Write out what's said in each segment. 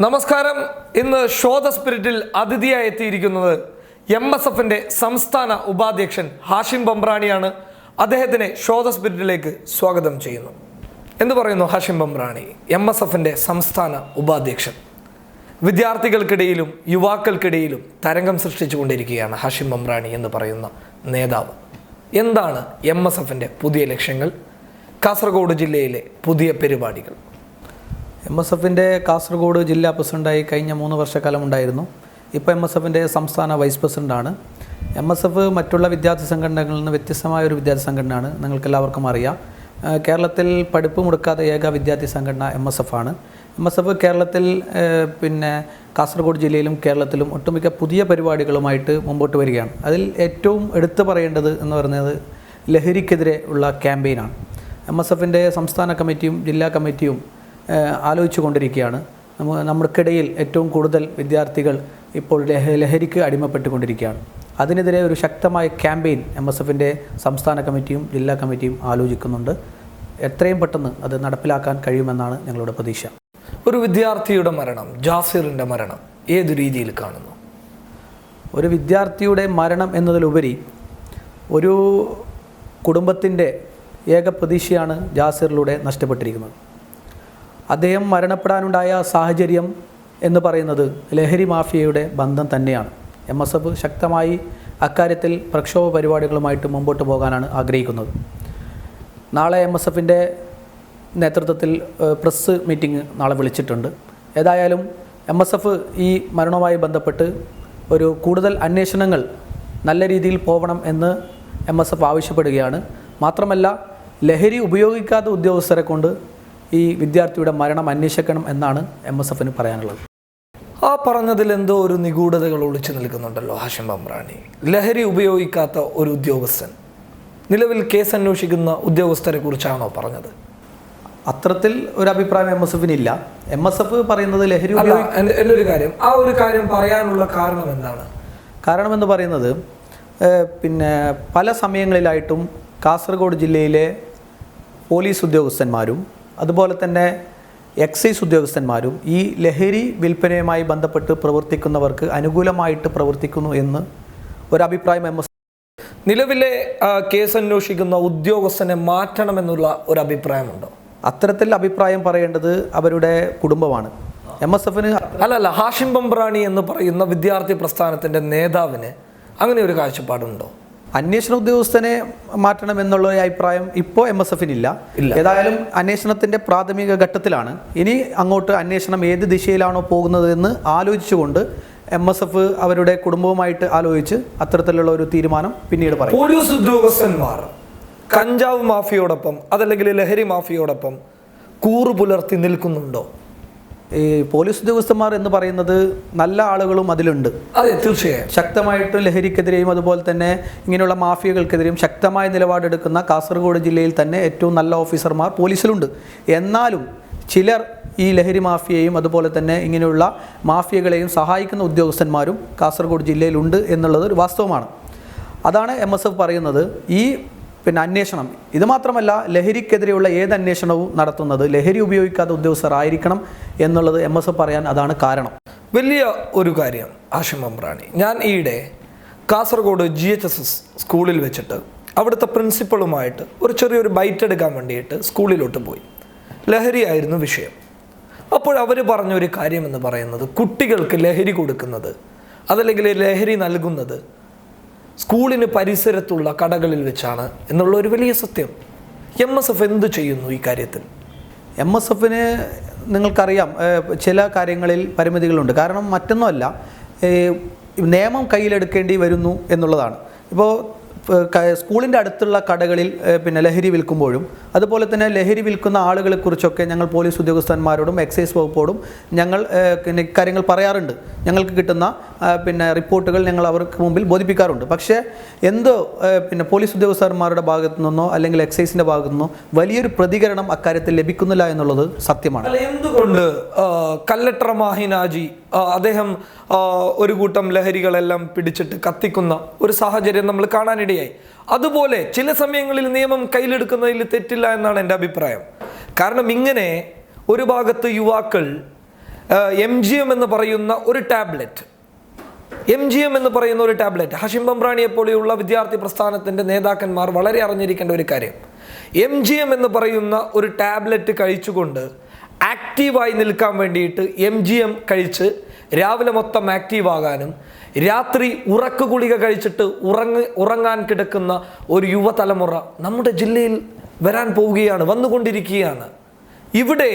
നമസ്കാരം. ഇന്ന് ഷോദ സ്പിരിറ്റിൽ അതിഥിയായി എത്തിയിരിക്കുന്നത് എം എസ് എഫിന്റെ സംസ്ഥാന ഉപാധ്യക്ഷൻ ഹാഷിം ബംബ്രാണിയാണ്. അദ്ദേഹത്തിനെ ഷോദ സ്പിരിറ്റിലേക്ക് സ്വാഗതം ചെയ്യുന്നു. എന്ന് പറയുന്നു ഹാഷിം ബംബ്രാണി എം എസ് എഫിന്റെ സംസ്ഥാന ഉപാധ്യക്ഷൻ. വിദ്യാർത്ഥികൾക്കിടയിലും യുവാക്കൾക്കിടയിലും തരംഗം സൃഷ്ടിച്ചുകൊണ്ടിരിക്കുകയാണ് ഹാഷിം ബംബ്രാണി എന്ന് പറയുന്ന നേതാവ്. എന്താണ് എം എസ് എഫിന്റെ പുതിയ ലക്ഷ്യങ്ങൾ? കാസർഗോഡ് ജില്ലയിലെ പുതിയ പരിപാടികൾ. എം എസ് എഫിന്റെ കാസർഗോഡ് ജില്ലാ പ്രസിഡന്റായി കഴിഞ്ഞ മൂന്ന് വർഷക്കാലം ഉണ്ടായിരുന്നു ഇപ്പോൾ എം എസ് എഫിന്റെ സംസ്ഥാന വൈസ് പ്രസിഡന്റാണ് എം എസ് എഫ് മറ്റുള്ള വിദ്യാർത്ഥി സംഘടനകളിൽ നിന്ന് വ്യത്യസ്തമായ ഒരു വിദ്യാർത്ഥി സംഘടനയാണ് നിങ്ങൾക്കെല്ലാവർക്കും അറിയാം. കേരളത്തിൽ പഠിപ്പ് മുടക്കാത്ത ഏക വിദ്യാർത്ഥി സംഘടന എം എസ് എഫ് ആണ് എം എസ് എഫ് കേരളത്തിൽ പിന്നെ കാസർഗോഡ് ജില്ലയിലും കേരളത്തിലും ഒട്ടുമിക്ക പുതിയ പരിപാടികളുമായിട്ട് മുമ്പോട്ട് വരികയാണ്. അതിൽ ഏറ്റവും എടുത്തു പറയേണ്ടത് എന്ന് പറയുന്നത് ലഹരിക്കെതിരെ ഉള്ള ക്യാമ്പയിനാണ്. എം എസ് എഫിന്റെ സംസ്ഥാന കമ്മിറ്റിയും ജില്ലാ കമ്മിറ്റിയും ആലോചിച്ചു കൊണ്ടിരിക്കുകയാണ്. നമുക്കിടയിൽ നമ്മൾക്കിടയിൽ ഏറ്റവും കൂടുതൽ വിദ്യാർത്ഥികൾ ഇപ്പോൾ ലഹ ലഹരിക്ക് അടിമപ്പെട്ടുകൊണ്ടിരിക്കുകയാണ്. അതിനെതിരെ ഒരു ശക്തമായ ക്യാമ്പയിൻ എം എസ് എഫിന്റെ സംസ്ഥാന കമ്മിറ്റിയും ജില്ലാ കമ്മിറ്റിയും ആലോചിക്കുന്നുണ്ട്. എത്രയും പെട്ടെന്ന് അത് നടപ്പിലാക്കാൻ കഴിയുമെന്നാണ് ഞങ്ങളുടെ പ്രതീക്ഷ. ഒരു വിദ്യാർത്ഥിയുടെ മരണം ജാസിറിന്റെ മരണം ഏത് രീതിയിൽ കാണുന്നു? ഒരു വിദ്യാർത്ഥിയുടെ മരണം എന്നതിലുപരി ഒരു കുടുംബത്തിന്റെ ഏക പ്രതീക്ഷയാണ് ജാസിറിലൂടെ നഷ്ടപ്പെട്ടിരിക്കുന്നത്. അദ്ദേഹം മരണപ്പെടാനുണ്ടായ സാഹചര്യം എന്ന് പറയുന്നത് ലഹരി മാഫിയയുടെ ബന്ധം തന്നെയാണ്. എം എസ് എഫ് ശക്തമായി അക്കാര്യത്തിൽ പ്രക്ഷോഭ പരിപാടികളുമായിട്ട് മുമ്പോട്ട് പോകാനാണ് ആഗ്രഹിക്കുന്നത്. നാളെ എം എസ് എഫിന്റെ നേതൃത്വത്തിൽ പ്രസ് മീറ്റിംഗ് നാളെ വിളിച്ചിട്ടുണ്ട്. ഏതായാലും എം എസ് എഫ് ഈ മരണവുമായി ബന്ധപ്പെട്ട് ഒരു കൂടുതൽ അന്വേഷണങ്ങൾ നല്ല രീതിയിൽ പോകണം എന്ന് എം എസ് എഫ് ആവശ്യപ്പെടുകയാണ്. മാത്രമല്ല ലഹരി ഉപയോഗിക്കാത്ത ഉദ്യോഗസ്ഥരെ കൊണ്ട് ഈ വിദ്യാർത്ഥിയുടെ മരണം അന്വേഷിക്കണം എന്നാണ് എം എസ് എഫിന് പറയാനുള്ളത്. ആ പറഞ്ഞതിൽ എന്തോ ഒരു നിഗൂഢതകൾ ഒളിച്ചു നിൽക്കുന്നുണ്ടല്ലോ ഹാഷിം ബംറാണി. ലഹരി ഉപയോഗിക്കാത്ത ഒരു ഉദ്യോഗസ്ഥൻ. നിലവിൽ കേസ് അന്വേഷിക്കുന്ന ഉദ്യോഗസ്ഥരെ കുറിച്ചാണോ പറഞ്ഞത്? അത്തരത്തിൽ ഒരു അഭിപ്രായം എം എസ് എഫിനില്ല. എം എസ് എഫ് പറയുന്നത് ലഹരി എന്നൊരു ഒരു കാര്യം. ആ ഒരു കാര്യം പറയാനുള്ള കാരണം എന്താണ്? കാരണമെന്ന് പറയുന്നത് ഏഹ്, പിന്നെ പല സമയങ്ങളിലായിട്ടും കാസർഗോഡ് ജില്ലയിലെ പോലീസ് ഉദ്യോഗസ്ഥന്മാരും അതുപോലെ തന്നെ എക്സൈസ് ഉദ്യോഗസ്ഥന്മാരും ഈ ലഹരി വിൽപ്പനയുമായി ബന്ധപ്പെട്ട് പ്രവർത്തിക്കുന്നവർക്ക് അനുകൂലമായിട്ട് പ്രവർത്തിക്കുന്നു എന്ന് ഒരഭിപ്രായം എം എസ് നിലവിലെ കേസ് അന്വേഷിക്കുന്ന ഉദ്യോഗസ്ഥനെ മാറ്റണമെന്നുള്ള ഒരു അഭിപ്രായമുണ്ടോ? അത്തരത്തിൽ അഭിപ്രായം പറയേണ്ടത് അവരുടെ കുടുംബമാണ്. എം എസ് എഫിന് അല്ലല്ല ഹാഷിം ബംബ്രാണി എന്ന് പറയുന്ന വിദ്യാർത്ഥി പ്രസ്ഥാനത്തിന്റെ നേതാവിന് അങ്ങനെ ഒരു കാഴ്ചപ്പാടുണ്ടോ? അന്വേഷണ ഉദ്യോഗസ്ഥനെ മാറ്റണം എന്നുള്ള അഭിപ്രായം ഇപ്പോൾ എം എസ് എഫിനില്ല. ഏതായാലും അന്വേഷണത്തിന്റെ പ്രാഥമിക ഘട്ടത്തിലാണ്. ഇനി അങ്ങോട്ട് അന്വേഷണം ഏത് ദിശയിലാണോ പോകുന്നത് എന്ന് ആലോചിച്ചുകൊണ്ട് എം എസ് എഫ് അവരുടെ കുടുംബവുമായിട്ട് ആലോചിച്ച് അത്തരത്തിലുള്ള ഒരു തീരുമാനം പിന്നീട് പറയും. പോലീസ് ഉദ്യോഗസ്ഥന്മാർ കഞ്ചാവ് മാഫിയോടൊപ്പം അതല്ലെങ്കിൽ ലഹരി മാഫിയോടൊപ്പം കൂറു പുലർത്തി നിൽക്കുന്നുണ്ടോ? ഈ പോലീസ് ഉദ്യോഗസ്ഥന്മാർ എന്ന് പറയുന്നത് നല്ല ആളുകളും അതിലുണ്ട്. അതെ തീർച്ചയായും. ശക്തമായിട്ട് ലഹരിക്കെതിരെയും അതുപോലെ തന്നെ ഇങ്ങനെയുള്ള മാഫിയകൾക്കെതിരെയും ശക്തമായ നിലപാടെടുക്കുന്ന കാസർഗോഡ് ജില്ലയിൽ തന്നെ ഏറ്റവും നല്ല ഓഫീസർമാർ പോലീസിലുണ്ട്. എന്നാലും ചിലർ ഈ ലഹരി മാഫിയയും അതുപോലെ തന്നെ ഇങ്ങനെയുള്ള മാഫിയകളെയും സഹായിക്കുന്ന ഉദ്യോഗസ്ഥന്മാരും കാസർഗോഡ് ജില്ലയിലുണ്ട് എന്നുള്ളത് ഒരു വാസ്തവമാണ്. അതാണ് എം എസ് എഫ് പറയുന്നത്. ഈ പിന്നെ അന്വേഷണം. ഇത് മാത്രമല്ല ലഹരിക്കെതിരെയുള്ള ഏത് അന്വേഷണവും നടത്തുന്നത് ലഹരി ഉപയോഗിക്കാത്ത ഉദ്യോഗസ്ഥർ ആയിരിക്കണം എന്നുള്ളത് എം എസ് പറയാൻ അതാണ് കാരണം. വലിയ ഒരു കാര്യം ആഷിം അമ്രാണി ഞാൻ ഈയിടെ Kasaragod G H S S സ്കൂളിൽ വെച്ചിട്ട് അവിടുത്തെ പ്രിൻസിപ്പളുമായിട്ട് ഒരു ചെറിയൊരു ബൈറ്റ് എടുക്കാൻ വേണ്ടിയിട്ട് സ്കൂളിലോട്ട് പോയി. ലഹരിയായിരുന്നു വിഷയം. അപ്പോൾ അവർ പറഞ്ഞൊരു കാര്യമെന്ന് പറയുന്നത് കുട്ടികൾക്ക് ലഹരി കൊടുക്കുന്നത് അതല്ലെങ്കിൽ ലഹരി നൽകുന്നത് സ്കൂളിന് പരിസരത്തുള്ള കടകളിൽ വെച്ചാണ് എന്നുള്ള ഒരു വലിയ സത്യം. എം എസ് എഫ് എന്ത് ചെയ്യുന്നു ഈ കാര്യത്തിൽ? എം എസ് എഫിന് നിങ്ങൾക്കറിയാം ചില കാര്യങ്ങളിൽ പരിമിതികളുണ്ട്. കാരണം മറ്റൊന്നുമല്ല നിയമം കയ്യിലെടുക്കേണ്ടി വരുന്നു എന്നുള്ളതാണ്. ഇപ്പോൾ സ്കൂളിന്റെ അടുത്തുള്ള കടകളിൽ പിന്നെ ലഹരി വിൽക്കുമ്പോഴും അതുപോലെ തന്നെ ലഹരി വിൽക്കുന്ന ആളുകളെ കുറിച്ചൊക്കെ ഞങ്ങൾ പോലീസ് ഉദ്യോഗസ്ഥന്മാരോടും എക്സൈസ് വകുപ്പോടും ഞങ്ങൾ പിന്നെ കാര്യങ്ങൾ പറയാറുണ്ട്. ഞങ്ങൾക്ക് കിട്ടുന്ന പിന്നെ റിപ്പോർട്ടുകൾ ഞങ്ങൾ അവർക്ക് മുമ്പിൽ ബോധിപ്പിക്കാറുണ്ട്. പക്ഷേ എന്തോ പിന്നെ പോലീസ് ഉദ്യോഗസ്ഥന്മാരുടെ ഭാഗത്തു നിന്നോ അല്ലെങ്കിൽ എക്സൈസിന്റെ ഭാഗത്തു നിന്നോ വലിയൊരു പ്രതികരണം അക്കാര്യത്തിൽ ലഭിക്കുന്നില്ല എന്നുള്ളത് സത്യമാണ്. എന്തുകൊണ്ട് കല്ലട്ടറ മാഹിനാജി അദ്ദേഹം ഒരു കൂട്ടം ലഹരികളെല്ലാം പിടിച്ചിട്ട് കത്തിക്കുന്ന ഒരു സാഹചര്യം നമ്മൾ കാണാനിടയായി? അതുപോലെ ചില സമയങ്ങളിൽ നിയമം കയ്യിലെടുക്കുന്നതിൽ തെറ്റില്ല എന്നാണ് എന്റെ അഭിപ്രായം. കാരണം ഇങ്ങനെ ഒരു ഭാഗത്ത് യുവാക്കൾ എം ജി എം എന്ന് പറയുന്ന ഒരു ടാബ്ലറ്റ് എം ജി എം എന്ന് പറയുന്ന ഒരു ടാബ്ലറ്റ് ഹഷിം ബംബ്രാണിയെ പോലെയുള്ള വിദ്യാർത്ഥി പ്രസ്ഥാനത്തിന്റെ നേതാക്കന്മാർ വളരെ അറിഞ്ഞിരിക്കേണ്ട ഒരു കാര്യം. എം ജി എം എന്ന് പറയുന്ന ഒരു ടാബ്ലറ്റ് കഴിച്ചുകൊണ്ട് ആക്റ്റീവായി നിൽക്കാൻ വേണ്ടിയിട്ട് എം ജി എം കഴിച്ച് രാവിലെ മൊത്തം ആക്റ്റീവ് ആകാനും രാത്രി ഉറക്ക ഗുളിക കഴിച്ചിട്ട് ഉറങ്ങ ഉറങ്ങാൻ കിടക്കുന്ന ഒരു യുവതലമുറ നമ്മുടെ ജില്ലയിൽ വരാൻ പോവുകയാണ് വന്നുകൊണ്ടിരിക്കുകയാണ്. ഇവിടെ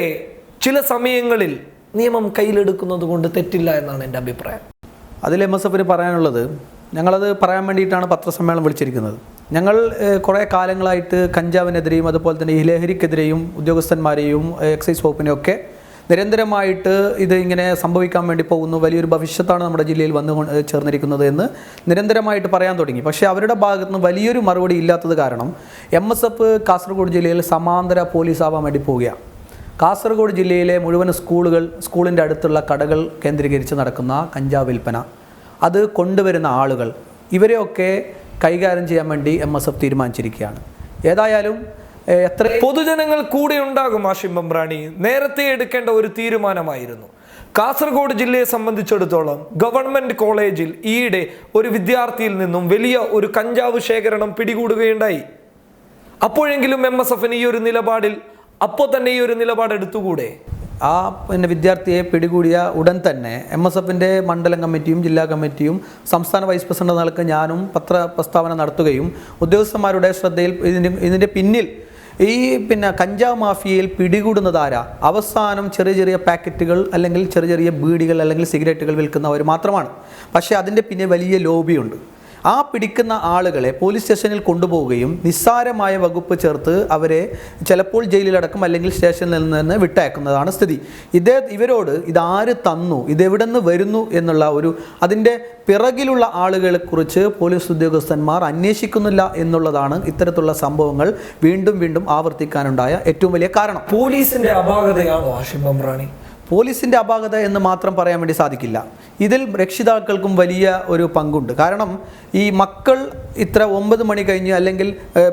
ചില സമയങ്ങളിൽ നിയമം കയ്യിലെടുക്കുന്നത് കൊണ്ട് തെറ്റില്ല എന്നാണ് എന്റെ അഭിപ്രായം. അതിൽ എം എസ് എഫിന് പറയാനുള്ളത് ഞങ്ങളത് പറയാൻ വേണ്ടിയിട്ടാണ് പത്രസമ്മേളനം വിളിച്ചിരിക്കുന്നത്. ഞങ്ങൾ കുറേ കാലങ്ങളായിട്ട് കഞ്ചാവിനെതിരെയും അതുപോലെ തന്നെ ഈ ലഹരിക്കെതിരെയും ഉദ്യോഗസ്ഥന്മാരെയും എക്സൈസ് വകുപ്പിനെയും ഒക്കെ നിരന്തരമായിട്ട് ഇത് ഇങ്ങനെ സംഭവിക്കാൻ വേണ്ടി പോകുന്നു. വലിയൊരു ഭവിഷ്യത്താണ് നമ്മുടെ ജില്ലയിൽ വന്നു ചേർന്നിരിക്കുന്നത് എന്ന് നിരന്തരമായിട്ട് പറയാൻ തുടങ്ങി. പക്ഷേ അവരുടെ ഭാഗത്ത് നിന്ന് വലിയൊരു മറുപടി ഇല്ലാത്തത് കാരണം എം എസ് എഫ് കാസർഗോഡ് ജില്ലയിൽ സമാന്തര പോലീസ് ആവാൻ വേണ്ടി പോവുകയാണ്. കാസർഗോഡ് ജില്ലയിലെ മുഴുവൻ സ്കൂളുകൾ സ്കൂളിന്റെ അടുത്തുള്ള കടകൾ കേന്ദ്രീകരിച്ച് നടക്കുന്ന കഞ്ചാവ് വിൽപ്പന അത് കൊണ്ടുവരുന്ന ആളുകൾ ഇവരെയൊക്കെ കൈകാര്യം ചെയ്യാൻ വേണ്ടി എം എസ് എഫ് തീരുമാനിച്ചിരിക്കുകയാണ്. ഏതായാലും എത്ര പൊതുജനങ്ങൾ കൂടെ ഉണ്ടാകും ആഷിം ബംബ്രാണി നേരത്തെ എടുക്കേണ്ട ഒരു തീരുമാനമായിരുന്നു. കാസർഗോഡ് ജില്ലയെ സംബന്ധിച്ചിടത്തോളം ഗവൺമെന്റ് കോളേജിൽ ഈയിടെ ഒരു വിദ്യാർത്ഥിയിൽ നിന്നും വലിയ ഒരു കഞ്ചാവ് ശേഖരണം പിടികൂടുകയുണ്ടായി. അപ്പോഴെങ്കിലും എം എസ് എഫിന് ഈ ഒരു നിലപാടിൽ അപ്പോൾ തന്നെ ഈ ഒരു നിലപാട് എടുത്തുകൂടെ? ആ പിന്നെ വിദ്യാർത്ഥിയെ പിടികൂടിയ ഉടൻ തന്നെ എം എസ് എഫിന്റെ മണ്ഡലം കമ്മിറ്റിയും ജില്ലാ കമ്മിറ്റിയും സംസ്ഥാന വൈസ് പ്രസിഡന്റ് നിലയ്ക്ക് ഞാനും പത്ര പ്രസ്താവന നടത്തുകയും ഉദ്യോഗസ്ഥന്മാരുടെ ശ്രദ്ധയിൽ ഇതിന്റെ ഇതിന്റെ പിന്നിൽ ഈ പിന്നെ കഞ്ചാവ് മാഫിയയിൽ പിടികൂടുന്നതാര അവസാനം ചെറിയ ചെറിയ പാക്കറ്റുകൾ അല്ലെങ്കിൽ ചെറിയ ചെറിയ ബീഡികൾ അല്ലെങ്കിൽ സിഗരറ്റുകൾ വിൽക്കുന്നവർ മാത്രമാണ്. പക്ഷേ അതിന്റെ പിന്നെ വലിയ ലോബിയുണ്ട്. ആ പിടിക്കുന്ന ആളുകളെ പോലീസ് സ്റ്റേഷനിൽ കൊണ്ടുപോവുകയും നിസ്സാരമായ വകുപ്പ് ചേർത്ത് അവരെ ചിലപ്പോൾ ജയിലിലടക്കം അല്ലെങ്കിൽ സ്റ്റേഷനിൽ നിന്ന് വിട്ടയക്കുന്നതാണ് സ്ഥിതി. ഇതേ ഇവരോട് ഇതാര് തന്നു ഇതെവിടെ നിന്ന് വരുന്നു എന്നുള്ള ഒരു അതിന്റെ പിറകിലുള്ള ആളുകളെ കുറിച്ച് പോലീസ് ഉദ്യോഗസ്ഥന്മാർ അന്വേഷിക്കുന്നില്ല എന്നുള്ളതാണ് ഇത്തരത്തിലുള്ള സംഭവങ്ങൾ വീണ്ടും വീണ്ടും ആവർത്തിക്കാനുണ്ടായ ഏറ്റവും വലിയ കാരണം. പോലീസിന്റെ അപാകതയാണോ ആഷിം ബംബ്രാണി പോലീസിന്റെ അപാകത എന്ന് മാത്രം പറയാൻ വേണ്ടി സാധിക്കില്ല. ഇതിൽ രക്ഷിതാക്കൾക്കും വലിയ ഒരു പങ്കുണ്ട്. കാരണം ഈ മക്കൾ ഇത്ര ഒമ്പത് മണി കഴിഞ്ഞ് അല്ലെങ്കിൽ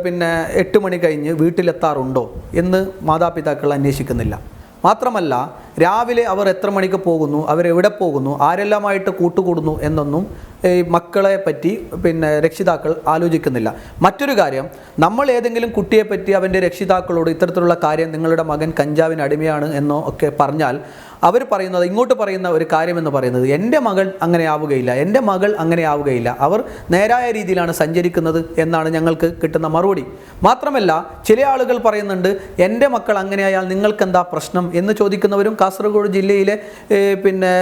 പിന്നെ എട്ട് മണി കഴിഞ്ഞ് വീട്ടിലെത്താറുണ്ടോ എന്ന് മാതാപിതാക്കൾ അന്വേഷിക്കുന്നില്ല. മാത്രമല്ല രാവിലെ അവർ എത്ര മണിക്ക് പോകുന്നു അവരെവിടെ പോകുന്നു ആരെല്ലാമായിട്ട് കൂട്ടുകൂടുന്നു എന്നൊന്നും ഈ മക്കളെ പറ്റി പിന്നെ രക്ഷിതാക്കൾ ആലോചിക്കുന്നില്ല. മറ്റൊരു കാര്യം നമ്മൾ ഏതെങ്കിലും കുട്ടിയെ പറ്റി അവന്റെ രക്ഷിതാക്കളോട് ഇത്തരത്തിലുള്ള കാര്യം നിങ്ങളുടെ മകൻ കഞ്ചാവിന് അടിമയാണ് എന്നോ ഒക്കെ പറഞ്ഞാൽ അവർ പറയുന്നത് ഇങ്ങോട്ട് പറയുന്ന ഒരു കാര്യമെന്ന് പറയുന്നത് എന്റെ മകൾ അങ്ങനെ ആവുകയില്ല എന്റെ മകൾ അങ്ങനെ ആവുകയില്ല അവർ നേരായ രീതിയിലാണ് സഞ്ചരിക്കുന്നത് എന്നാണ് ഞങ്ങൾക്ക് കിട്ടുന്ന മറുപടി. മാത്രമല്ല ചില ആളുകൾ പറയുന്നുണ്ട് എന്റെ മക്കൾ അങ്ങനെയായാൽ നിങ്ങൾക്ക് എന്താ പ്രശ്നം? എന്ന് ചോദിക്കുന്നവരും കാസർഗോഡ് ജില്ലയിലെ പിന്നെ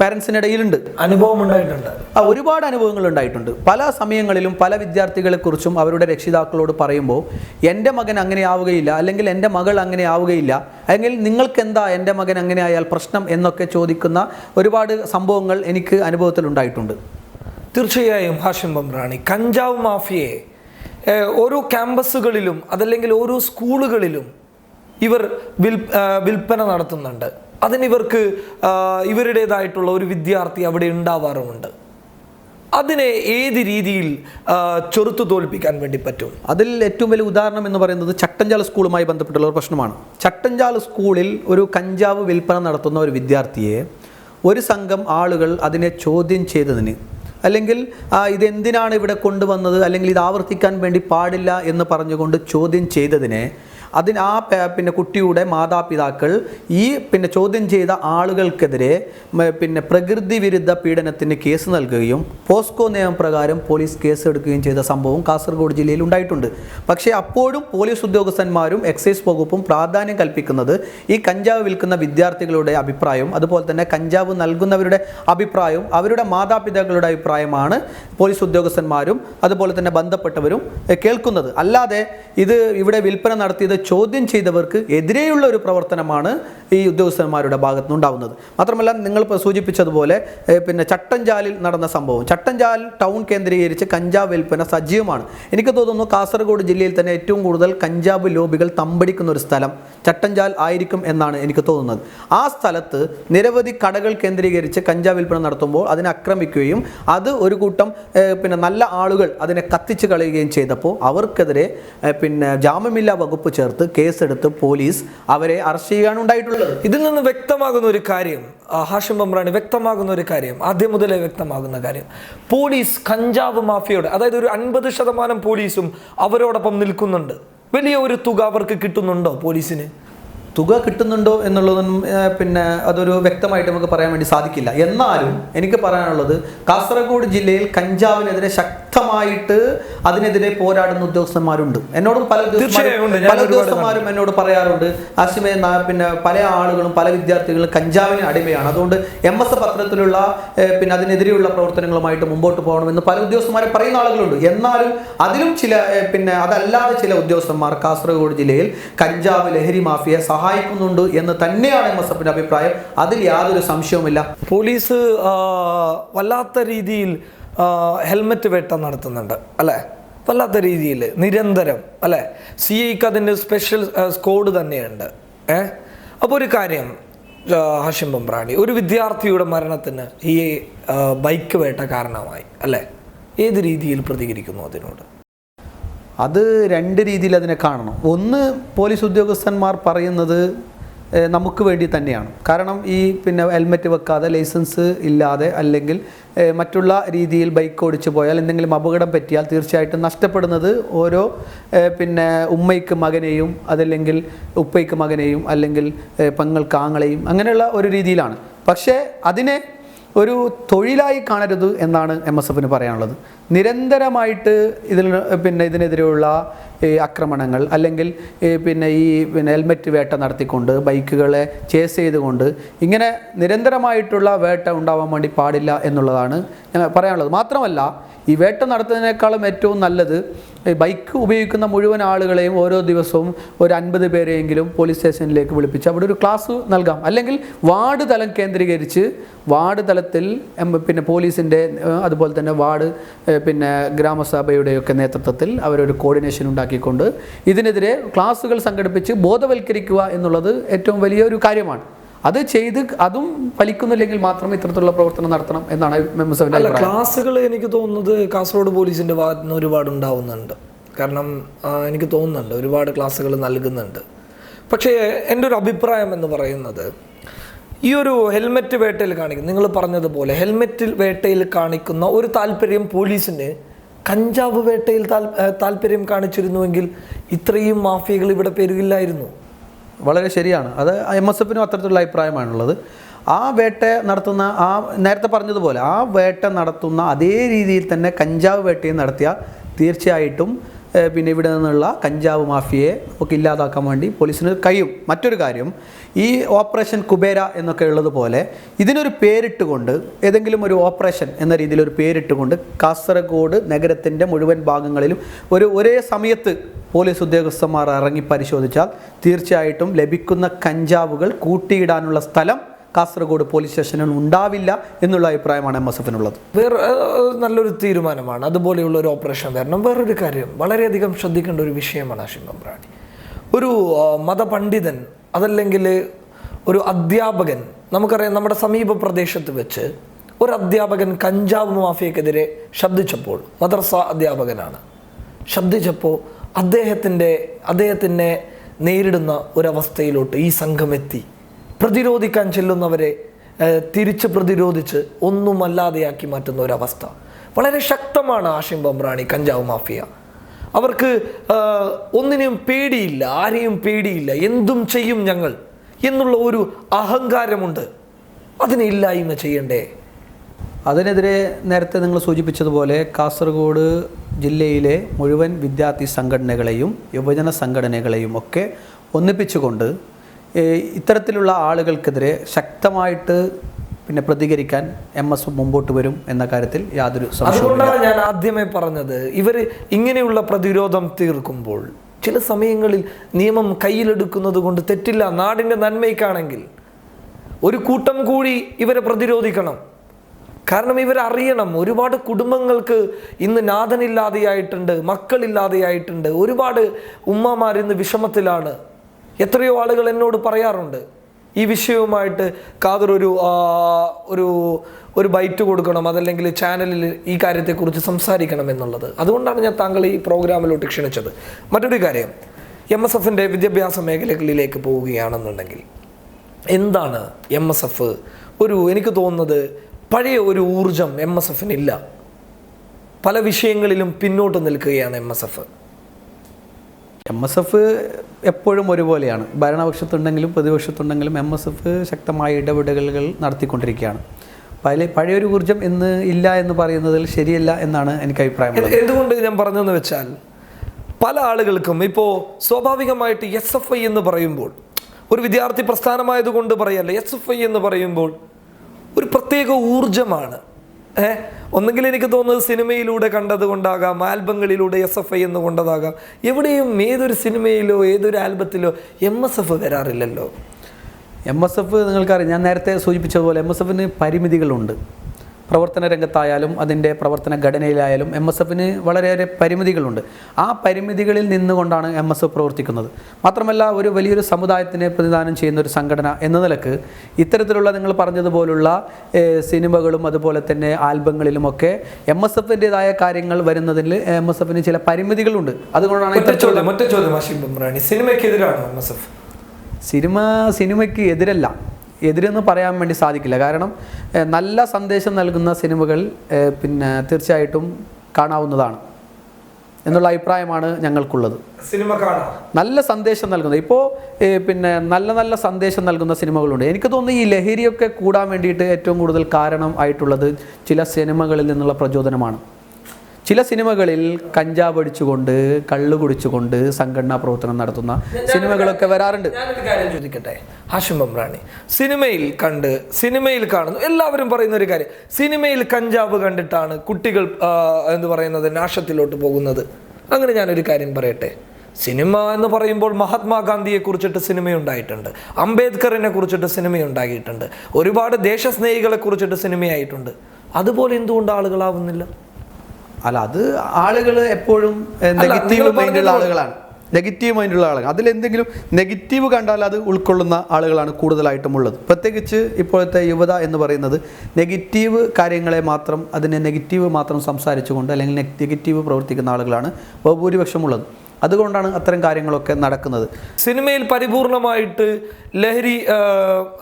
പാരൻസിനിടയിലുണ്ട്. അനുഭവം ഉണ്ടായിട്ടുണ്ട്. ആ, ഒരുപാട് അനുഭവങ്ങൾ ഉണ്ടായിട്ടുണ്ട്. പല സമയങ്ങളിലും പല വിദ്യാർത്ഥികളെക്കുറിച്ചും അവരുടെ രക്ഷിതാക്കളോട് പറയുമ്പോൾ എന്റെ മകൻ അങ്ങനെ ആവുകയില്ല അല്ലെങ്കിൽ എന്റെ മകൾ അങ്ങനെ ആവുകയില്ല അല്ലെങ്കിൽ നിങ്ങൾക്കെന്താ എന്റെ മകൻ അങ്ങനെ ആയാൽ പ്രശ്നം എന്നൊക്കെ ചോദിക്കുന്ന ഒരുപാട് സംഭവങ്ങൾ എനിക്ക് അനുഭവത്തിൽ ഉണ്ടായിട്ടുണ്ട്. തീർച്ചയായും ഹാഷിം ബംബ്രാണി കഞ്ചാവ് മാഫിയയെ ഏഹ്, ഓരോ ക്യാമ്പസുകളിലും അതല്ലെങ്കിൽ ഓരോ സ്കൂളുകളിലും ഇവർ വിൽ വിൽപ്പന നടത്തുന്നുണ്ട്. അതിനിവർക്ക് ഇവരുടേതായിട്ടുള്ള ഒരു വിദ്യാർത്ഥി അവിടെ ഉണ്ടാവാറുമുണ്ട്. അതിനെ ഏത് രീതിയിൽ ചെറുത്തു തോൽപ്പിക്കാൻ വേണ്ടി പറ്റും? അതിൽ ഏറ്റവും വലിയ ഉദാഹരണം എന്ന് പറയുന്നത് ചട്ടഞ്ചാൽ സ്കൂളുമായി ബന്ധപ്പെട്ടുള്ള ഒരു പ്രശ്നമാണ്. ചട്ടഞ്ചാൽ സ്കൂളിൽ ഒരു കഞ്ചാവ് വിൽപ്പന നടത്തുന്ന ഒരു വിദ്യാർത്ഥിയെ ഒരു സംഘം ആളുകൾ അതിനെ ചോദ്യം ചെയ്തതിന് അല്ലെങ്കിൽ ഇതെന്തിനാണ് ഇവിടെ കൊണ്ടുവന്നത് അല്ലെങ്കിൽ ഇത് ആവർത്തിക്കാൻ വേണ്ടി പാടില്ല എന്ന് പറഞ്ഞുകൊണ്ട് ചോദ്യം ചെയ്തതിനെ അതിന് ആ പിന്നെ കുട്ടിയുടെ മാതാപിതാക്കൾ ഈ പിന്നെ ചോദ്യം ചെയ്ത ആളുകൾക്കെതിരെ പിന്നെ പ്രകൃതി വിരുദ്ധ പീഡനത്തിന് കേസ് നൽകുകയും പോസ്കോ നിയമപ്രകാരം പോലീസ് കേസ് എടുക്കുകയും ചെയ്ത സംഭവം കാസർഗോഡ് ജില്ലയിൽ ഉണ്ടായിട്ടുണ്ട്. പക്ഷേ അപ്പോഴും പോലീസ് ഉദ്യോഗസ്ഥന്മാരും എക്സൈസ് വകുപ്പും പ്രാധാന്യം കൽപ്പിക്കുന്നത് ഈ കഞ്ചാവ് വിൽക്കുന്ന വിദ്യാർത്ഥികളുടെ അഭിപ്രായവും അതുപോലെ തന്നെ കഞ്ചാവ് നൽകുന്നവരുടെ അഭിപ്രായവും അവരുടെ മാതാപിതാക്കളുടെ അഭിപ്രായമാണ് പോലീസ് ഉദ്യോഗസ്ഥന്മാരും അതുപോലെ തന്നെ ബന്ധപ്പെട്ടവരും കേൾക്കുന്നത്. അല്ലാതെ ഇത് ഇവിടെ വിൽപ്പന നടത്തിയത് ചോദ്യം ചെയ്തവർക്ക് എതിരെയുള്ള ഒരു പ്രവർത്തനമാണ് ഈ ഉദ്യോഗസ്ഥന്മാരുടെ ഭാഗത്തു നിന്നുണ്ടാവുന്നത് മാത്രമല്ല നിങ്ങൾ സൂചിപ്പിച്ചതുപോലെ പിന്നെ ചട്ടഞ്ചാലിൽ നടന്ന സംഭവം. ചട്ടഞ്ചാൽ ടൗൺ കേന്ദ്രീകരിച്ച് കഞ്ചാവ് വിൽപ്പന സജീവമാണ്. എനിക്ക് തോന്നുന്നു കാസർഗോഡ് ജില്ലയിൽ തന്നെ ഏറ്റവും കൂടുതൽ കഞ്ചാവ് ലോബികൾ തമ്പടിക്കുന്ന ഒരു സ്ഥലം ചട്ടഞ്ചാൽ ആയിരിക്കും എന്നാണ് എനിക്ക് തോന്നുന്നത്. ആ സ്ഥലത്ത് നിരവധി കടകൾ കേന്ദ്രീകരിച്ച് കഞ്ചാവ് വിൽപ്പന നടത്തുമ്പോൾ അതിനെ ആക്രമിക്കുകയും അത് ഒരു കൂട്ടം പിന്നെ നല്ല ആളുകൾ അതിനെ കത്തിച്ച് കളയുകയും ചെയ്തപ്പോൾ അവർക്കെതിരെ പിന്നെ ജാമ്യമില്ലാ വകുപ്പ് ചേർത്ത് ചേർത്ത് കേസെടുത്ത് പോലീസ് അവരെ അറസ്റ്റ് ചെയ്യുകയാണ് ഉണ്ടായിട്ടുള്ളത്. ഇതിൽ നിന്ന് വ്യക്തമാകുന്ന ഒരു കാര്യം ഹാഷിം ബംറാണി വ്യക്തമാകുന്ന ഒരു കാര്യം ആദ്യം മുതലേ വ്യക്തമാകുന്ന കാര്യം. പോലീസ് കഞ്ചാവ് മാഫിയയുടെ അതായത് ഒരു അൻപത് ശതമാനം പോലീസും അവരോടൊപ്പം നിൽക്കുന്നുണ്ട്. വലിയ ഒരു തുക അവർക്ക് കിട്ടുന്നുണ്ടോ പോലീസിന്? തുക കിട്ടുന്നുണ്ടോ എന്നുള്ളതൊന്നും പിന്നെ അതൊരു വ്യക്തമായിട്ട് നമുക്ക് പറയാൻ വേണ്ടി സാധിക്കില്ല. എന്നാലും എനിക്ക് പറയാനുള്ളത് കാസർഗോഡ് ജില്ലയിൽ കഞ്ചാവിനെതിരെ ശക്തമായിട്ട് അതിനെതിരെ പോരാടുന്ന ഉദ്യോഗസ്ഥന്മാരുണ്ട്. എന്നോടും പല ഉദ്യോഗസ്ഥന്മാരും പല ഉദ്യോഗസ്ഥന്മാരും എന്നോട് പറയാറുണ്ട് ആശിമേ പിന്നെ പല ആളുകളും പല വിദ്യാർത്ഥികളും കഞ്ചാവിന് അടിമയാണ്. അതുകൊണ്ട് എം എസ് പത്രത്തിലുള്ള പിന്നെ അതിനെതിരെയുള്ള പ്രവർത്തനങ്ങളുമായിട്ട് മുമ്പോട്ട് പോകണമെന്ന് പല ഉദ്യോഗസ്ഥന്മാരെ പറയുന്ന ആളുകളുണ്ട്. എന്നാലും അതിലും ചില പിന്നെ അതല്ലാതെ ചില ഉദ്യോഗസ്ഥന്മാർ കാസർഗോഡ് ജില്ലയിൽ കഞ്ചാവ് ലഹരി മാഫിയെ സഹായിക്കുന്നുണ്ട് എന്ന് തന്നെയാണ് എം എസ് എഫിന്റെ അഭിപ്രായം. അതിൽ യാതൊരു സംശയവുമില്ല. പോലീസ് വല്ലാത്ത രീതിയിൽ ഹെൽമറ്റ് വേട്ട നടത്തുന്നുണ്ട് അല്ലേ? വല്ലാത്ത രീതിയിൽ നിരന്തരം അല്ലേ? സി ഐക്ക് അതിന്റെ സ്പെഷ്യൽ സ്കോഡ് തന്നെയുണ്ട് ഏ? അപ്പോൾ ഒരു കാര്യം ഹാഷിം ബംബ്രാണി ഒരു വിദ്യാർത്ഥിയുടെ മരണത്തിന് ഈ ബൈക്ക് വേട്ട കാരണമായി അല്ലേ? ഏത് രീതിയിൽ പ്രതികരിക്കുന്നു അതിനോട്? അത് രണ്ട് രീതിയിൽ അതിനെ കാണണം. ഒന്ന് പോലീസ് ഉദ്യോഗസ്ഥന്മാർ പറയുന്നത് നമുക്ക് വേണ്ടി തന്നെയാണ്. കാരണം ഈ പിന്നെ ഹെൽമെറ്റ് വെക്കാതെ ലൈസൻസ് ഇല്ലാതെ അല്ലെങ്കിൽ മറ്റുള്ള രീതിയിൽ ബൈക്ക് ഓടിച്ചു പോയാൽ എന്തെങ്കിലും അപകടം പറ്റിയാൽ തീർച്ചയായിട്ടും നഷ്ടപ്പെടുന്നത് ഓരോ പിന്നെ ഉമ്മയ്ക്ക് മകനെയും അതല്ലെങ്കിൽ ഉപ്പയ്ക്ക് മകനെയും അല്ലെങ്കിൽ പെങ്ങൾക്ക് ആങ്ങളെയും അങ്ങനെയുള്ള ഒരു രീതിയിലാണ്. പക്ഷേ അതിനെ ഒരു തൊഴിലായി കാണരുത് എന്നാണ് എം എസ് എഫിന് പറയാനുള്ളത്. നിരന്തരമായിട്ട് ഇതിൽ പിന്നെ ഇതിനെതിരെയുള്ള ആക്രമണങ്ങൾ അല്ലെങ്കിൽ പിന്നെ ഈ പിന്നെ ഹെൽമെറ്റ് വേട്ട നടത്തിക്കൊണ്ട് ബൈക്കുകളെ ചേസ് ചെയ്തുകൊണ്ട് ഇങ്ങനെ നിരന്തരമായിട്ടുള്ള വേട്ട ഉണ്ടാവാൻ വേണ്ടി പാടില്ല എന്നുള്ളതാണ് പറയാനുള്ളത്. മാത്രമല്ല ഈ വേട്ട നടത്തുന്നതിനേക്കാളും ഏറ്റവും നല്ലത് ബൈക്ക് ഉപയോഗിക്കുന്ന മുഴുവൻ ആളുകളെയും ഓരോ ദിവസവും ഒരു അൻപത് പേരെയെങ്കിലും പോലീസ് സ്റ്റേഷനിലേക്ക് വിളിപ്പിച്ച് അവിടെ ഒരു ക്ലാസ് നൽകാം. അല്ലെങ്കിൽ വാർഡ് തലം കേന്ദ്രീകരിച്ച് വാർഡ് തലത്തിൽ പിന്നെ പോലീസിന്റെ അതുപോലെ തന്നെ വാർഡ് പിന്നെ ഗ്രാമസഭയുടെയൊക്കെ നേതൃത്വത്തിൽ അവരൊരു കോർഡിനേഷൻ ഉണ്ടാക്കിക്കൊണ്ട് ഇതിനെതിരെ ക്ലാസ്സുകൾ സംഘടിപ്പിച്ച് ബോധവൽക്കരിക്കുക എന്നുള്ളത് ഏറ്റവും വലിയൊരു കാര്യമാണ്. അത് ചെയ്ത് അതും ഫലിക്കുന്നില്ലെങ്കിൽ മാത്രമേ ഇത്തരത്തിലുള്ള പ്രവർത്തനം നടത്തണം എന്നാണ് ക്ലാസ്സുകൾ എനിക്ക് തോന്നുന്നത് കാസർഗോഡ് പോലീസിന്റെ ഭാഗത്ത് നിന്ന് ഒരുപാട് ഉണ്ടാവുന്നുണ്ട്. കാരണം എനിക്ക് തോന്നുന്നുണ്ട് ഒരുപാട് ക്ലാസ്സുകൾ നൽകുന്നുണ്ട്. പക്ഷേ എന്റെ ഒരു അഭിപ്രായം എന്ന് പറയുന്നത് ഈ ഒരു ഹെൽമെറ്റ് വേട്ടയിൽ കാണിക്കുന്ന നിങ്ങൾ പറഞ്ഞതുപോലെ ഹെൽമെറ്റിൽ വേട്ടയിൽ കാണിക്കുന്ന ഒരു താല്പര്യം പോലീസിന് കഞ്ചാവ് വേട്ടയിൽ താൽ- താല്പര്യം കാണിച്ചിരുന്നുവെങ്കിൽ ഇത്രയും മാഫിയകൾ ഇവിടെ പെരുകില്ലായിരുന്നു. വളരെ ശരിയാണ്. അത് എം എസ് എഫിനും അത്തരത്തിലുള്ള അഭിപ്രായമാണുള്ളത്. ആ വേട്ട നടത്തുന്ന ആ നേരത്തെ പറഞ്ഞതുപോലെ ആ വേട്ട നടത്തുന്ന അതേ രീതിയിൽ തന്നെ കഞ്ചാവ് വേട്ടയും നടത്തിയാൽ തീർച്ചയായിട്ടും പിന്നെ ഇവിടെ നിന്നുള്ള കഞ്ചാവ് മാഫിയയെ നമുക്ക് ഇല്ലാതാക്കാൻ വേണ്ടി പോലീസിന് കഴിയും. മറ്റൊരു കാര്യം ഈ ഓപ്പറേഷൻ കുബേര എന്നൊക്കെ ഉള്ളതുപോലെ ഇതിനൊരു പേരിട്ടുകൊണ്ട് ഏതെങ്കിലും ഒരു ഓപ്പറേഷൻ എന്ന രീതിയിൽ ഒരു പേരിട്ടുകൊണ്ട് കാസർഗോഡ് നഗരത്തിന്റെ മുഴുവൻ ഭാഗങ്ങളിലും ഒരു ഒരേ സമയത്ത് പോലീസ് ഉദ്യോഗസ്ഥന്മാർ ഇറങ്ങി പരിശോധിച്ചാൽ തീർച്ചയായിട്ടും ലഭിക്കുന്ന കഞ്ചാവുകൾ കൂട്ടിയിടാനുള്ള സ്ഥലം കാസർഗോഡ് പോലീസ് സ്റ്റേഷനിൽ ഉണ്ടാവില്ല എന്നുള്ള അഭിപ്രായമാണ് എം എസ് എഫിനുള്ളത്. വേറെ നല്ലൊരു തീരുമാനമാണ്. അതുപോലെയുള്ള ഒരു ഓപ്പറേഷൻ വരണം. വേറൊരു കാര്യം വളരെയധികം ശ്രദ്ധിക്കേണ്ട ഒരു വിഷയമാണ് ആഷിം ഒരു മതപണ്ഡിതൻ അതല്ലെങ്കിൽ ഒരു അധ്യാപകൻ നമുക്കറിയാം നമ്മുടെ സമീപ പ്രദേശത്ത് വെച്ച് ഒരു അധ്യാപകൻ കഞ്ചാവ് മാഫിയക്കെതിരെ ശബ്ദിച്ചപ്പോൾ മദ്രസ അധ്യാപകനാണ്. ശബ്ദിച്ചപ്പോൾ അദ്ദേഹത്തിന്റെ അദ്ദേഹത്തിനെ നേരിടുന്ന ഒരവസ്ഥയിലോട്ട് ഈ സംഘം എത്തി. പ്രതിരോധിക്കാൻ ചെല്ലുന്നവരെ തിരിച്ച് പ്രതിരോധിച്ച് ഒന്നുമല്ലാതെയാക്കി മാറ്റുന്ന ഒരവസ്ഥ. വളരെ ശക്തമാണ് ആഷിം ബംറാണി കഞ്ചാവ് മാഫിയ. അവർക്ക് ഒന്നിനെയും പേടിയില്ല ആരെയും പേടിയില്ല എന്തും ചെയ്യും ഞങ്ങൾ എന്നുള്ള ഒരു അഹങ്കാരമുണ്ട്. അതിനെ ഇല്ലായ്മ ചെയ്യണ്ടേ? അതിനെതിരെ നേരത്തെ നിങ്ങൾ സൂചിപ്പിച്ചതുപോലെ കാസർഗോഡ് ജില്ലയിലെ മുഴുവൻ വിദ്യാർത്ഥി സംഘടനകളെയും യുവജന സംഘടനകളെയും ഒക്കെ ഒന്നിപ്പിച്ചുകൊണ്ട് ഇത്തരത്തിലുള്ള ആളുകൾക്കെതിരെ ശക്തമായിട്ട് പിന്നെ പ്രതികരിക്കാൻ എം എസ് മുമ്പോട്ട് വരും എന്ന കാര്യത്തിൽ യാതൊരു അതുകൊണ്ടാണ് ഞാൻ ആദ്യമേ പറഞ്ഞത് ഇവർ ഇങ്ങനെയുള്ള പ്രതിരോധം തീർക്കുമ്പോൾ ചില സമയങ്ങളിൽ നിയമം കയ്യിലെടുക്കുന്നത് കൊണ്ട് തെറ്റില്ല നാടിന്റെ നന്മയ്ക്കാണെങ്കിൽ ഒരു കൂട്ടം കൂടി ഇവരെ പ്രതിരോധിക്കണം. കാരണം ഇവരറിയണം ഒരുപാട് കുടുംബങ്ങൾക്ക് ഇന്ന് നാഥനില്ലാതെയായിട്ടുണ്ട് മക്കളില്ലാതെയായിട്ടുണ്ട് ഒരുപാട് ഉമ്മമാർ ഇന്ന് വിഷമത്തിലാണ്. എത്രയോ ആളുകൾ എന്നോട് പറയാറുണ്ട്. ഈ വിഷയവുമായിട്ട് കാതർ ഒരു ഒരു ഒരു ബൈറ്റ് കൊടുക്കണം അതല്ലെങ്കിൽ ചാനലിൽ ഈ കാര്യത്തെക്കുറിച്ച് സംസാരിക്കണം എന്നുള്ളത്. അതുകൊണ്ടാണ് ഞാൻ താങ്കൾ ഈ പ്രോഗ്രാമിലോട്ട് ക്ഷണിച്ചത്. മറ്റൊരു കാര്യം എം എസ് എഫിന്റെ വിദ്യാഭ്യാസ മേഖലകളിലേക്ക് പോവുകയാണെന്നുണ്ടെങ്കിൽ എന്താണ് എം എസ് എഫ് ഒരു എനിക്ക് തോന്നുന്നത് പഴയ ഒരു ഊർജം എം എസ് എഫിനില്ല പല വിഷയങ്ങളിലും പിന്നോട്ട് നിൽക്കുകയാണ് M S F M S F എപ്പോഴും ഒരുപോലെയാണ്. ഭരണപക്ഷത്തുണ്ടെങ്കിലും പ്രതിപക്ഷത്തുണ്ടെങ്കിലും എം എസ് എഫ് ശക്തമായ ഇടപെടലുകൾ നടത്തിക്കൊണ്ടിരിക്കുകയാണ്. പല പഴയൊരു ഊർജം ഇന്ന് ഇല്ല എന്ന് പറയുന്നതിൽ ശരിയല്ല എന്നാണ് എനിക്ക് അഭിപ്രായം എന്ത് എന്തുകൊണ്ട് ഞാൻ പറഞ്ഞതെന്ന് വെച്ചാൽ പല ആളുകൾക്കും ഇപ്പോൾ സ്വാഭാവികമായിട്ട് എസ് എഫ് ഐ എന്ന് പറയുമ്പോൾ ഒരു വിദ്യാർത്ഥി പ്രസ്ഥാനമായതുകൊണ്ട് പറയല്ല എസ് എഫ് ഐ എന്ന് പറയുമ്പോൾ ഒരു പ്രത്യേക ഊർജമാണ് ഏഹ് ഒന്നെങ്കിൽ എനിക്ക് തോന്നുന്നത് സിനിമയിലൂടെ കണ്ടത് കൊണ്ടാകാം ആൽബങ്ങളിലൂടെ എസ് എഫ് ഐ എന്ന് കൊണ്ടതാകാം. എവിടെയും ഏതൊരു സിനിമയിലോ ഏതൊരു ആൽബത്തിലോ എം എസ് എഫ് വരാറില്ലല്ലോ. എം എസ് എഫ് നിങ്ങൾക്കറിയാം ഞാൻ നേരത്തെ സൂചിപ്പിച്ചതുപോലെ എം എസ് എഫിന് പരിമിതികളുണ്ട്. പ്രവർത്തന രംഗത്തായാലും അതിന്റെ പ്രവർത്തന ഘടനയിലായാലും എം എസ് എഫിന് വളരെയേറെ പരിമിതികളുണ്ട്. ആ പരിമിതികളിൽ നിന്നുകൊണ്ടാണ് എം എസ് എഫ് പ്രവർത്തിക്കുന്നത്. മാത്രമല്ല ഒരു വലിയൊരു സമുദായത്തിനെ പ്രതിദാനം ചെയ്യുന്ന ഒരു സംഘടന എന്ന നിലയ്ക്ക് ഇത്തരത്തിലുള്ള നിങ്ങൾ പറഞ്ഞതുപോലുള്ള സിനിമകളും അതുപോലെ തന്നെ ആൽബങ്ങളിലുമൊക്കെ എം എസ് എഫിന്റെതായ കാര്യങ്ങൾ വരുന്നതിൽ എം എസ് എഫിന് ചില പരിമിതികളുണ്ട്. അതുകൊണ്ടാണ് സിനിമയ്ക്കെതിരാണോ എം എസ് എഫ്? സിനിമ സിനിമയ്ക്ക് എതിരല്ല. എതിരെന്ന് പറയാൻ വേണ്ടി സാധിക്കില്ല. കാരണം നല്ല സന്ദേശം നൽകുന്ന സിനിമകൾ പിന്നെ തീർച്ചയായിട്ടും കാണാവുന്നതാണ് എന്നുള്ള അഭിപ്രായമാണ് ഞങ്ങൾക്കുള്ളത്. സിനിമ കാണാം. നല്ല സന്ദേശം നൽകുന്നത് ഇപ്പോൾ പിന്നെ നല്ല നല്ല സന്ദേശം നൽകുന്ന സിനിമകളുണ്ട്. എനിക്ക് തോന്നുന്നു ഈ ലഹരിയൊക്കെ കൂടാൻ വേണ്ടിയിട്ട് ഏറ്റവും കൂടുതൽ കാരണം ആയിട്ടുള്ളത് ചില സിനിമകളിൽ നിന്നുള്ള പ്രചോദനമാണ്. ചില സിനിമകളിൽ കഞ്ചാവ് അടിച്ചുകൊണ്ട് കള്ളു കുടിച്ചുകൊണ്ട് സംഘടനാ പ്രവർത്തനം നടത്തുന്ന സിനിമകളൊക്കെ വരാറുണ്ട്. ചോദിക്കട്ടെ? ഹാഷിം ബംറാണി സിനിമയിൽ കണ്ട് സിനിമയിൽ കാണുന്നു. എല്ലാവരും പറയുന്ന ഒരു കാര്യം. സിനിമയിൽ കഞ്ചാവ് കണ്ടിട്ടാണ് കുട്ടികൾ എന്ന് പറയുന്നത് നാശത്തിലോട്ട് പോകുന്നത്. അങ്ങനെ ഞാനൊരു കാര്യം പറയട്ടെ. സിനിമ എന്ന് പറയുമ്പോൾ മഹാത്മാഗാന്ധിയെ കുറിച്ചിട്ട് സിനിമയുണ്ടായിട്ടുണ്ട്. അംബേദ്കറിനെ കുറിച്ചിട്ട് സിനിമയുണ്ടായിട്ടുണ്ട്. ഒരുപാട് ദേശസ്നേഹികളെ കുറിച്ചിട്ട് സിനിമയായിട്ടുണ്ട്. അതുപോലെ എന്തുകൊണ്ട് ആളുകളാവുന്നില്ല? അല്ല അത് ആളുകൾ എപ്പോഴും നെഗറ്റീവ് ആളുകളാണ്. നെഗറ്റീവ് മൈൻഡുള്ള ആളുകൾ. അതിലെന്തെങ്കിലും നെഗറ്റീവ് കണ്ടാൽ അത് ഉൾക്കൊള്ളുന്ന ആളുകളാണ് കൂടുതലായിട്ടും ഉള്ളത്. പ്രത്യേകിച്ച് ഇപ്പോഴത്തെ യുവത എന്ന് പറയുന്നത് നെഗറ്റീവ് കാര്യങ്ങളെ മാത്രം അതിനെ നെഗറ്റീവ് മാത്രം സംസാരിച്ചുകൊണ്ട് അല്ലെങ്കിൽ നെഗറ്റീവ് പ്രവർത്തിക്കുന്ന ആളുകളാണ് ബഹുഭൂരിപക്ഷം അതുകൊണ്ടാണ് അത്തരം കാര്യങ്ങളൊക്കെ നടക്കുന്നത്. സിനിമയിൽ പരിപൂർണമായിട്ട് ലഹരി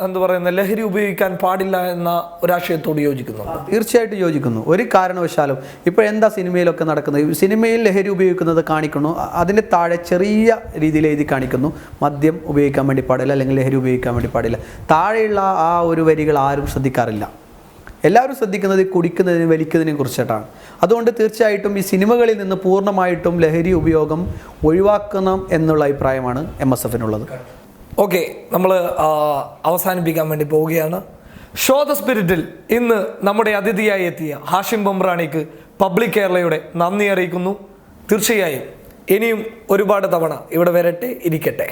എന്താ പറയുന്ന ലഹരി ഉപയോഗിക്കാൻ പാടില്ല എന്ന ഒരാശയത്തോട് യോജിക്കുന്നു. തീർച്ചയായിട്ടും യോജിക്കുന്നു. ഒരു കാരണവശാലും ഇപ്പോൾ എന്താ സിനിമയിലൊക്കെ നടക്കുന്നത്? സിനിമയിൽ ലഹരി ഉപയോഗിക്കുന്നത് കാണിക്കുന്നു. അതിന് താഴെ ചെറിയ രീതിയിൽ എഴുതി കാണിക്കുന്നു. മദ്യം ഉപയോഗിക്കാൻ വേണ്ടി പാടില്ല അല്ലെങ്കിൽ ലഹരി ഉപയോഗിക്കാൻ വേണ്ടി പാടില്ല. താഴെയുള്ള ആ ഒരു വരികൾ ആരും ശ്രദ്ധിക്കാറില്ല. എല്ലാവരും ശ്രദ്ധിക്കുന്നത് കുടിക്കുന്നതിനും വലിക്കുന്നതിനും കുറിച്ചിട്ടാണ്. അതുകൊണ്ട് തീർച്ചയായിട്ടും ഈ സിനിമകളിൽ നിന്ന് പൂർണമായിട്ടും ലഹരി ഉപയോഗം ഒഴിവാക്കണം എന്നുള്ള അഭിപ്രായമാണ് എം എസ് എഫിനുള്ളത് ഓക്കെ നമ്മൾ അവസാനിപ്പിക്കാൻ വേണ്ടി പോവുകയാണ്. ഷോ ദ സ്പിരിറ്റിൽ ഇന്ന് നമ്മുടെ അതിഥിയായി എത്തിയ ഹാഷിം ബംറാണിക്ക് പബ്ലിക് കേരളയുടെ നന്ദി അറിയിക്കുന്നു. തീർച്ചയായും ഇനിയും ഒരുപാട് തവണ ഇവിടെ വരട്ടെ ഇരിക്കട്ടെ.